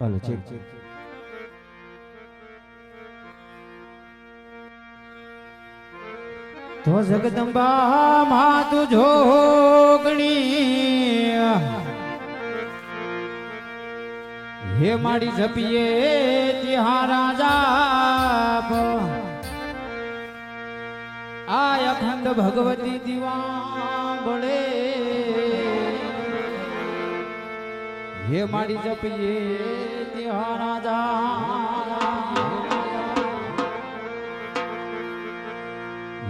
હાલો check તો જગદંબા માતુ જોગણી હે માડી જપીએ ત્યાં રાજા આ અખંડ ભગવતી દીવા બળે. હે મારી જપીએ ત્યાં રાજા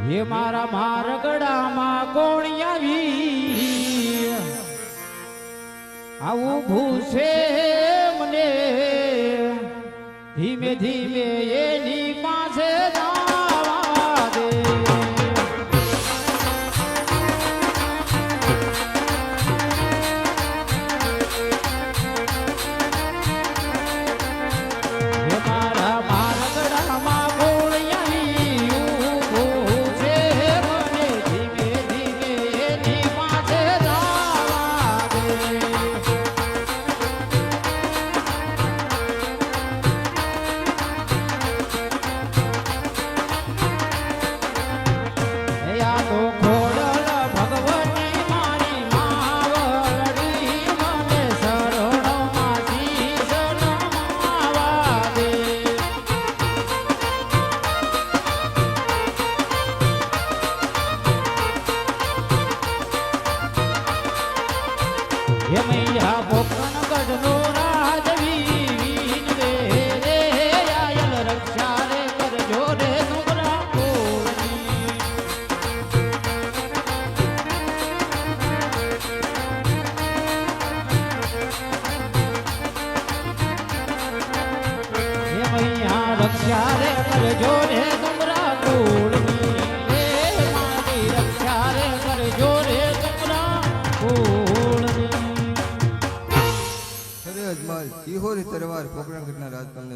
હે મારા મારગડામાં કોણ આવી? આવું ભૂસે મને. ધીમે ધીમે એની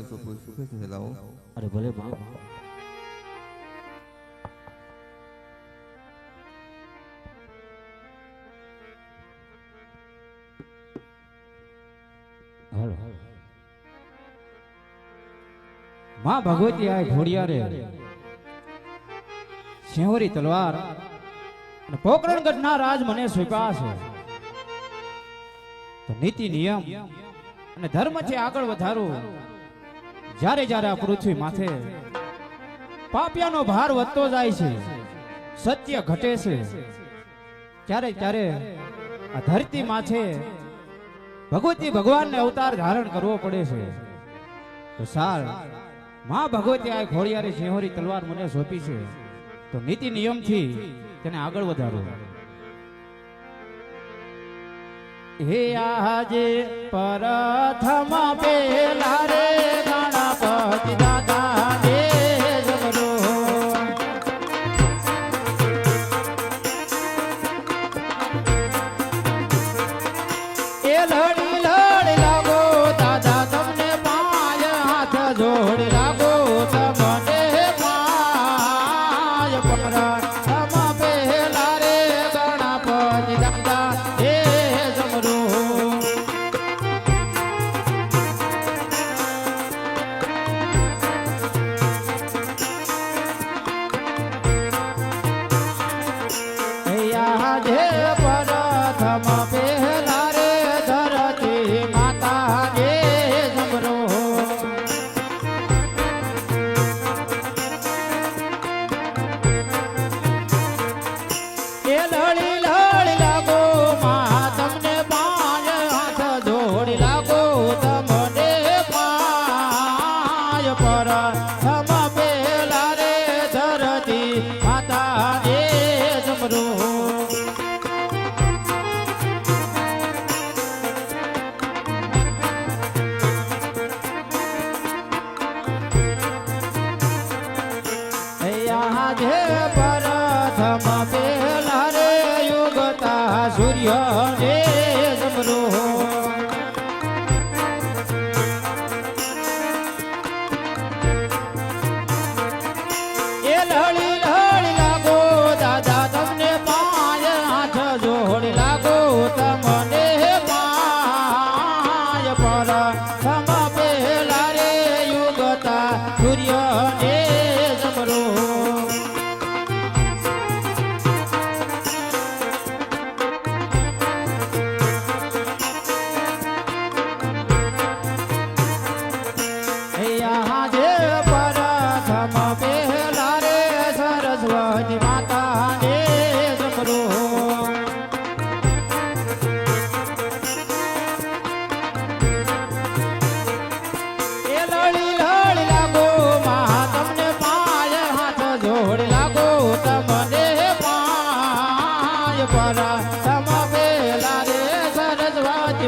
સુખે ચલાવો અરે ભલે હાલો માં ભગવતી આ ઘોડિયા રે સિંહોરી તલવાર અને પોકરણ ગઢના રાજ મને સ્વીકાર છે. તો નીતિ નિયમ અને ધર્મથી આગળ વધારું જ્યારે જ્યારે આ પૃથ્વી માથે પાપિયાનો ભાર વધતો જાય છે, સત્ય ઘટે છે, ત્યારે ત્યારે આ ધરતી માથે ભગવતી ભગવાનને અવતાર ધારણ કરવો પડે છે. તો સાર, માં ભગવતી આ ઘોડિયારી સિંહોરી તલવાર મને સોંપી છે. તો નીતિ નિયમથી તેને આગળ વધારો. હે આજે પરથમ પેલા રે 对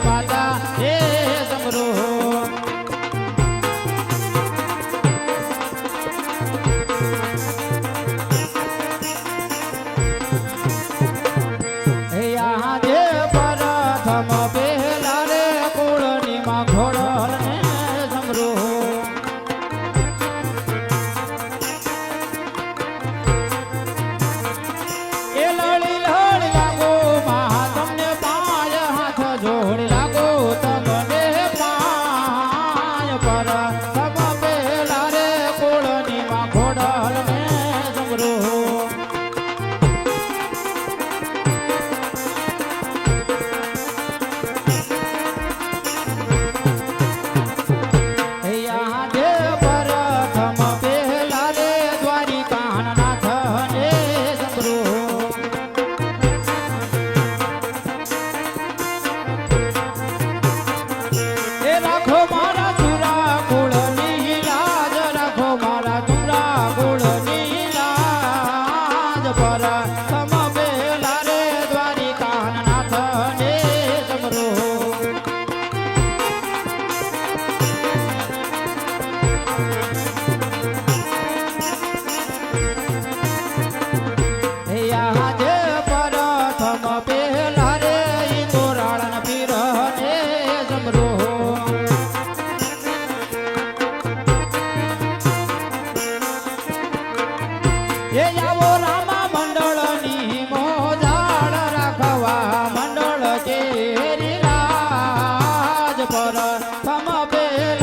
માતા હે સમરો. પહેલા રે કુળની માં ઘોડો সমাবেশ